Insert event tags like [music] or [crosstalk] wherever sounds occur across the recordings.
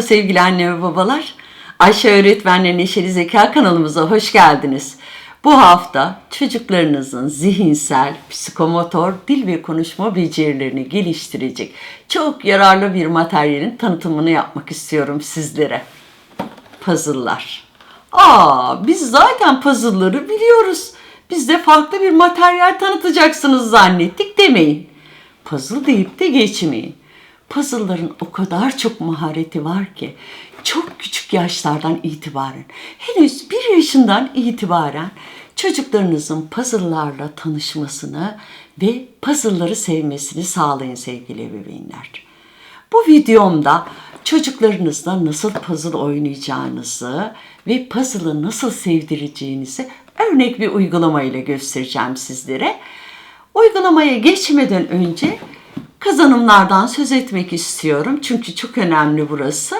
Merhaba sevgili anne ve babalar. Ayşe Öğretmenle Neşeli Zeka kanalımıza hoş geldiniz. Bu hafta çocuklarınızın zihinsel, psikomotor, dil ve konuşma becerilerini geliştirecek çok yararlı bir materyalin tanıtımını yapmak istiyorum sizlere. Puzzle'lar. Aa, biz zaten puzzle'ları biliyoruz. Biz de farklı bir materyal tanıtacaksınız zannettik demeyin. Puzzle deyip de geçmeyin. Puzzle'ların o kadar çok mahareti var ki çok küçük yaşlardan itibaren henüz bir yaşından itibaren çocuklarınızın puzzle'larla tanışmasını ve puzzle'ları sevmesini sağlayın sevgili ebeveynler. Bu videomda çocuklarınızla nasıl puzzle oynayacağınızı ve puzzle'ı nasıl sevdireceğinizi örnek bir uygulama ile göstereceğim sizlere. Uygulamaya geçmeden önce kazanımlardan söz etmek istiyorum. Çünkü çok önemli burası.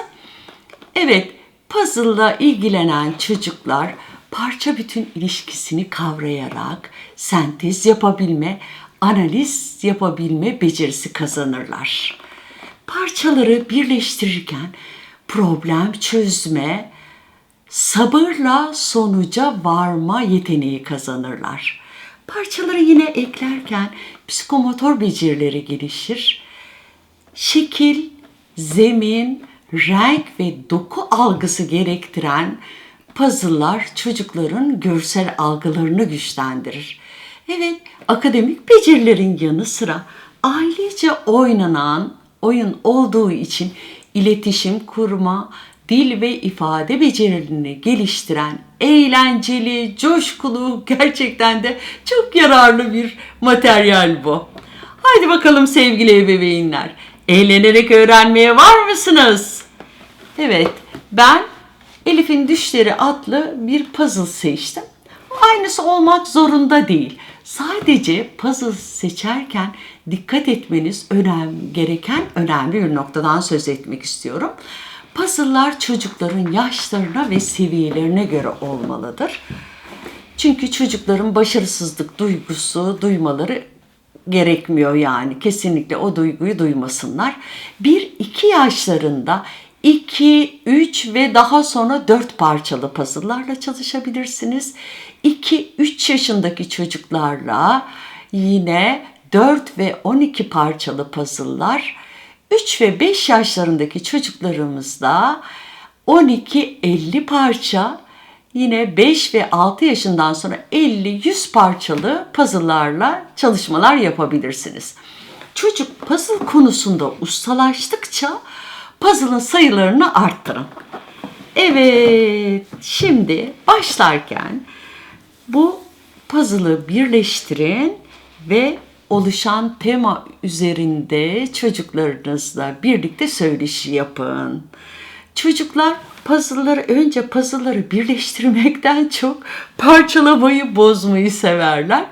Evet, puzzle'la ilgilenen çocuklar parça bütün ilişkisini kavrayarak sentez yapabilme, analiz yapabilme becerisi kazanırlar. Parçaları birleştirirken problem çözme, sabırla sonuca varma yeteneği kazanırlar. Parçaları yine eklerken psikomotor becerileri gelişir. Şekil, zemin, renk ve doku algısı gerektiren puzzle'lar çocukların görsel algılarını güçlendirir. Evet, akademik becerilerin yanı sıra ailece oynanan oyun olduğu için iletişim kurma, dil ve ifade becerilerini geliştiren eğlenceli, coşkulu, gerçekten de çok yararlı bir materyal bu. Haydi bakalım sevgili ebeveynler. Eğlenerek öğrenmeye var mısınız? Evet, ben Elif'in Düşleri adlı bir puzzle seçtim. Aynısı olmak zorunda değil. Sadece puzzle seçerken dikkat etmeniz önem gereken önemli bir noktadan söz etmek istiyorum. Puzzle'lar çocukların yaşlarına ve seviyelerine göre olmalıdır. Çünkü çocukların başarısızlık duygusu duymaları gerekmiyor yani. Kesinlikle o duyguyu duymasınlar. 1-2 yaşlarında 2, 3 ve daha sonra 4 parçalı puzzle'larla çalışabilirsiniz. 2-3 yaşındaki çocuklarla yine 4 ve 12 parçalı puzzle'lar 3 ve 5 yaşlarındaki çocuklarımızda 12-50 parça yine 5 ve 6 yaşından sonra 50-100 parçalı puzzle'larla çalışmalar yapabilirsiniz. Çocuk puzzle konusunda ustalaştıkça puzzle'ın sayılarını arttırın. Evet, şimdi başlarken bu puzzle'ı birleştirin ve oluşan tema üzerinde çocuklarınızla birlikte söyleşi yapın. Çocuklar puzzle'ları önce puzzle'ları birleştirmekten [laughs] çok parçalamayı bozmayı severler.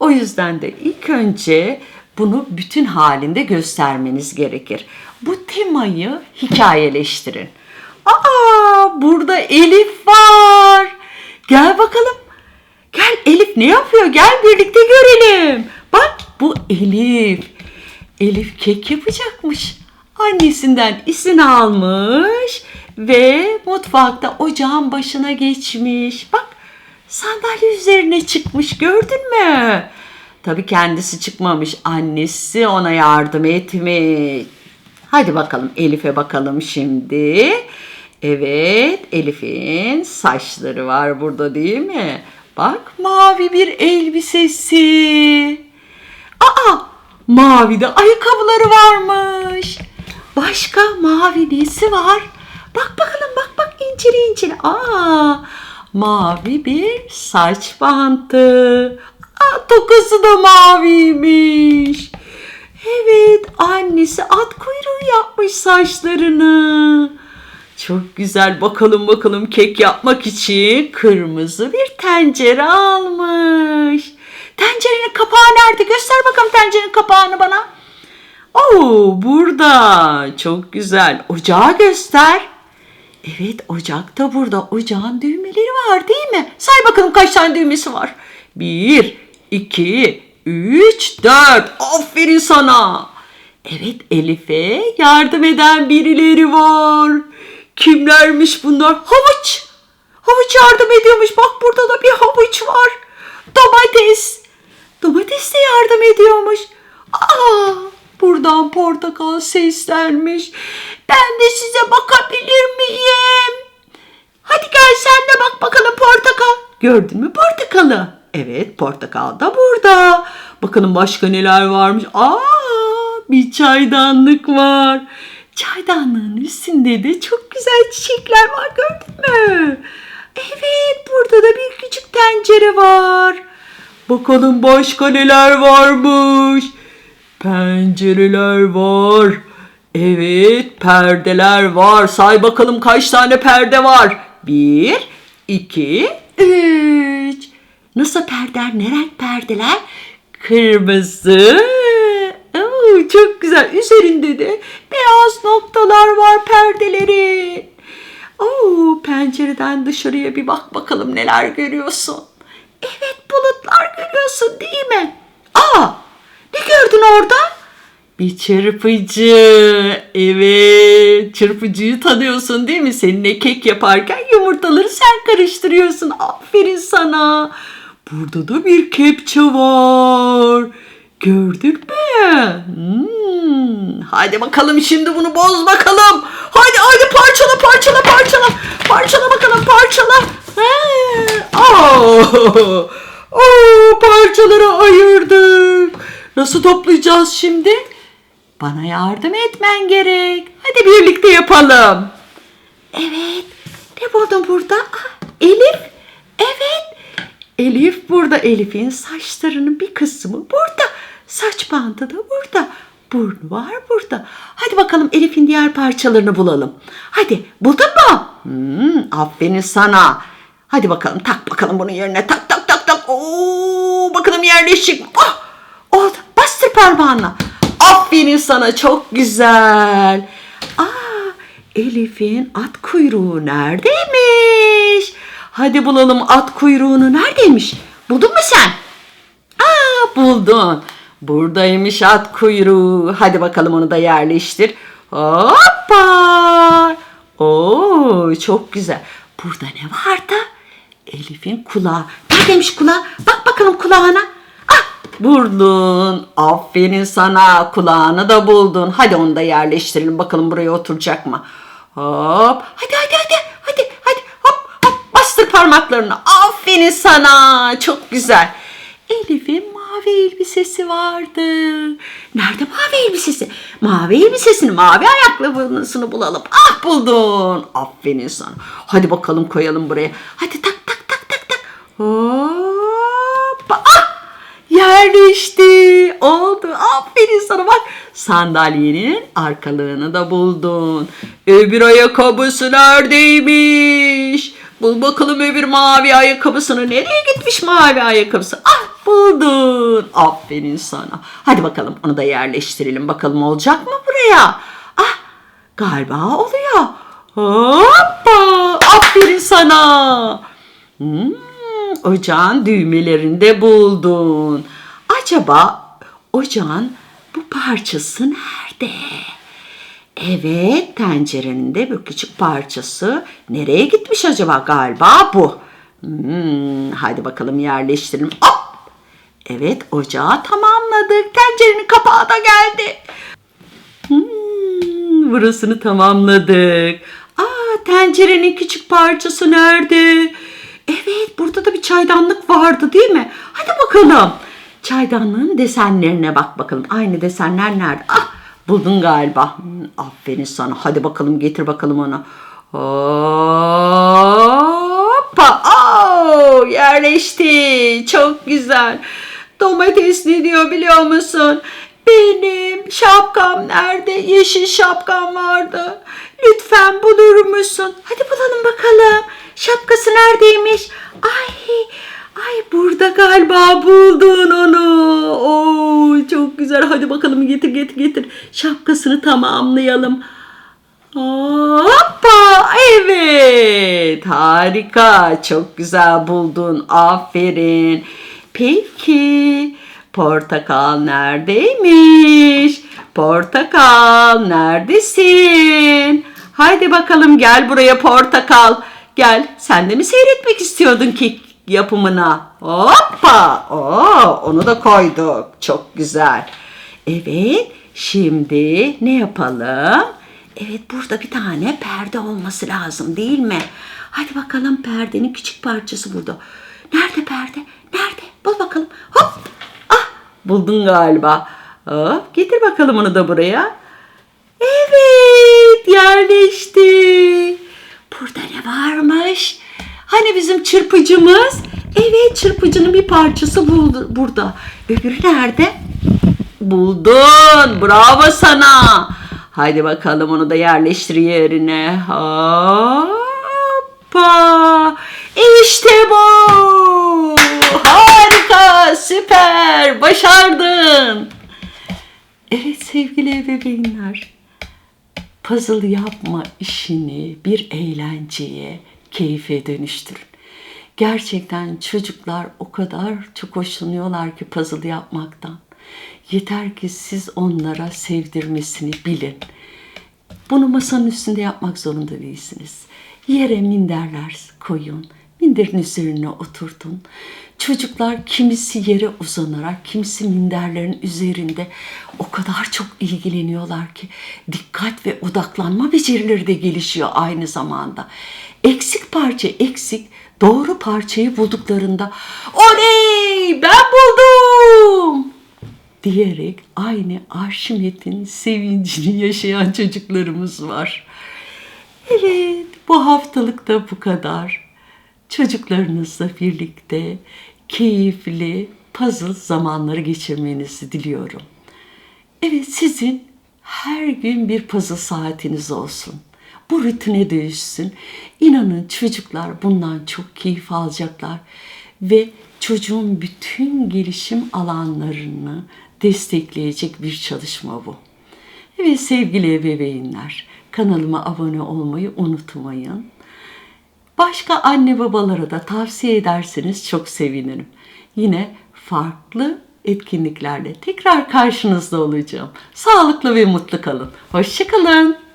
O yüzden de ilk önce bunu bütün halinde göstermeniz gerekir. Bu temayı hikayeleştirin. Aa, burada Elif var. Gel bakalım. Gel Elif ne yapıyor? Gel birlikte görelim. Bak bu Elif. Elif kek yapacakmış. Annesinden izin almış ve mutfakta ocağın başına geçmiş. Bak sandalye üzerine çıkmış gördün mü? Tabii kendisi çıkmamış. Annesi ona yardım etmiş. Hadi bakalım Elif'e bakalım şimdi. Evet Elif'in saçları var burada değil mi? Bak mavi bir elbisesi. Aa mavi de ayakkabıları varmış. Başka mavi nesi var? Bak bakalım bak bak inceli inceli. Aa mavi bir saç bantı. Aa, tokası da maviymiş. Evet annesi at kuyruğu yapmış saçlarını. Çok güzel bakalım bakalım kek yapmak için kırmızı bir tencere almış. Tencerenin kapağı nerede? Göster bakalım tencerenin kapağını bana. Oo burada. Çok güzel. Ocağı göster. Evet ocak da burada. Ocağın düğmeleri var değil mi? Say bakalım kaç tane düğmesi var. Bir, iki, üç, dört. Aferin sana. Evet Elif'e yardım eden birileri var. Kimlermiş bunlar? Havuç. Havuç yardım ediyormuş. Bak burada da bir havuç var. Domates. Domates de yardım ediyormuş. Aa, buradan portakal seslenmiş. Ben de size bakabilir miyim? Hadi gel sen de bak bakalım portakal. Gördün mü portakalı? Evet portakal da burada. Bakalım başka neler varmış. Aa bir çaydanlık var. Çaydanlığın üstünde de çok güzel çiçekler var gördün mü? Evet burada da bir küçük tencere var. Bakalım başka neler varmış. Pencereler var. Evet perdeler var. Say bakalım kaç tane perde var. Bir, iki, üç. Nasıl perdeler? Ne renk perdeler? Kırmızı. Oo, çok güzel. Üzerinde de beyaz noktalar var perdelerin. Oo, pencereden dışarıya bir bak bakalım neler görüyorsun. Evet bulutlar görüyorsun değil mi? Aa, ne gördün orada? Bir çırpıcı. Evet. Çırpıcıyı tanıyorsun değil mi? Seninle kek yaparken yumurtaları sen karıştırıyorsun. Aferin sana. Burada da bir kepçe var. Gördün mü? Hmm. Hadi bakalım şimdi bunu boz bakalım. Hadi hadi parçala parçala parçala. Parçala bakalım. Oh, parçalara ayırdık. Nasıl toplayacağız şimdi? Bana yardım etmen gerek. Hadi birlikte yapalım. Evet. Ne buldun burada? Ah, Elif. Evet. Elif burada. Elif'in saçlarının bir kısmı burada. Saç bandı da burada. Burnu var burada. Hadi bakalım Elif'in diğer parçalarını bulalım. Hadi buldun mu? Hmm, aferin sana. Hadi bakalım tak bakalım bunun yerine tak tak tak tak. Oo, bakalım yerleşecek mi? Ah, oldu. Bastır parmağınla. Aferin sana çok güzel. Aa, Elif'in at kuyruğu neredeymiş? Hadi bulalım at kuyruğunu neredeymiş? Buldun mu sen? Aa, buldun. Buradaymış at kuyruğu. Hadi bakalım onu da yerleştir. Hoppa. Oo, çok güzel. Burada ne vardı? Elif'in kulağı. Neredeymiş kulağı? Bak bakalım kulağına. Ah, burnun. Aferin sana. Kulağını da buldun. Hadi onu da yerleştirelim. Bakalım buraya oturacak mı? Hop. Hadi hadi hadi. Hadi hadi. Hop hop. Bastır parmaklarını. Aferin sana. Çok güzel. Elif'in mavi elbisesi vardı. Nerede mavi elbisesi? Mavi elbisesini, mavi ayakkabısını bulalım. Ah buldun. Aferin sana. Hadi bakalım koyalım buraya. Hadi tak tak tak tak tak. Hoppa. Ah! Yerleşti. Oldu. Aferin sana bak. Sandalyenin arkalığını da buldun. Öbür ayakkabısı neredeymiş? Bul bakalım öbür mavi ayakkabısını. Nereye gitmiş mavi ayakkabısı? Ah buldun. Aferin sana. Hadi bakalım onu da yerleştirelim. Bakalım olacak mı buraya? Ah galiba oluyor. Hoppa. Aferin sana. Hmm, ocağın düğmelerini de buldun. Acaba ocağın bu parçası nerede? Evet, tencerenin de bu küçük parçası nereye gitmiş acaba? Galiba bu. Hmm, hadi bakalım yerleştirelim. Hop! Evet, ocağı tamamladık. Tencerenin kapağı da geldi. Hmm, burasını tamamladık. Aa, tencerenin küçük parçası nerede? Evet, burada da bir çaydanlık vardı değil mi? Hadi bakalım. Çaydanlığın desenlerine bak bakalım. Aynı desenler nerede? Ah, buldun galiba. Hmm, aferin sana. Hadi bakalım getir bakalım onu. Hoppa. Oh, yerleşti. Çok güzel. Domates ne diyor biliyor musun? Benim şapkam nerede? Yeşil şapkam vardı. Lütfen bulur musun? Hadi bulalım bakalım. Şapkası neredeymiş? Ay, ay burada galiba buldun onu. Oo, çok güzel. Hadi bakalım getir getir getir. Şapkasını tamamlayalım. Hoppa evet harika çok güzel buldun aferin. Peki portakal neredeymiş? Portakal neredesin? Haydi bakalım gel buraya portakal. Gel. Sen de mi seyretmek istiyordun kek yapımına? Hoppa. Oo, onu da koyduk. Çok güzel. Evet. Şimdi ne yapalım? Evet burada bir tane perde olması lazım değil mi? Hadi bakalım perdenin küçük parçası burada. Nerede perde? Nerede? Bul bakalım. Hop. Ah buldun galiba. Hop getir bakalım onu da buraya. Evet yerleşti. Hani bizim çırpıcımız? Evet çırpıcının bir parçası buldu, burada. Öbürü nerede? Buldun. Bravo sana. Haydi bakalım onu da yerleştir yerine. Hoppa. İşte bu. Harika, süper. Başardın. Evet sevgili ebeveynler. Puzzle yapma işini bir eğlenceye, keyfe dönüştürün. Gerçekten çocuklar o kadar çok hoşlanıyorlar ki puzzle yapmaktan. Yeter ki siz onlara sevdirmesini bilin. Bunu masanın üstünde yapmak zorunda değilsiniz. Yere minderler koyun. Minderin üzerine oturtun. Çocuklar kimisi yere uzanarak, kimisi minderlerin üzerinde o kadar çok ilgileniyorlar ki dikkat ve odaklanma becerileri de gelişiyor aynı zamanda. Eksik parça eksik, doğru parçayı bulduklarında oley ben buldum diyerek aynı Arşimet'in sevincini yaşayan çocuklarımız var. Evet, bu haftalık da bu kadar. Çocuklarınızla birlikte keyifli puzzle zamanları geçirmenizi diliyorum. Evet, sizin her gün bir puzzle saatiniz olsun. Bu rutine dönüşsün. İnanın çocuklar bundan çok keyif alacaklar ve çocuğun bütün gelişim alanlarını destekleyecek bir çalışma bu. Evet sevgili ebeveynler, kanalıma abone olmayı unutmayın. Başka anne babalara da tavsiye ederseniz çok sevinirim. Yine farklı etkinliklerle tekrar karşınızda olacağım. Sağlıklı ve mutlu kalın. Hoşçakalın.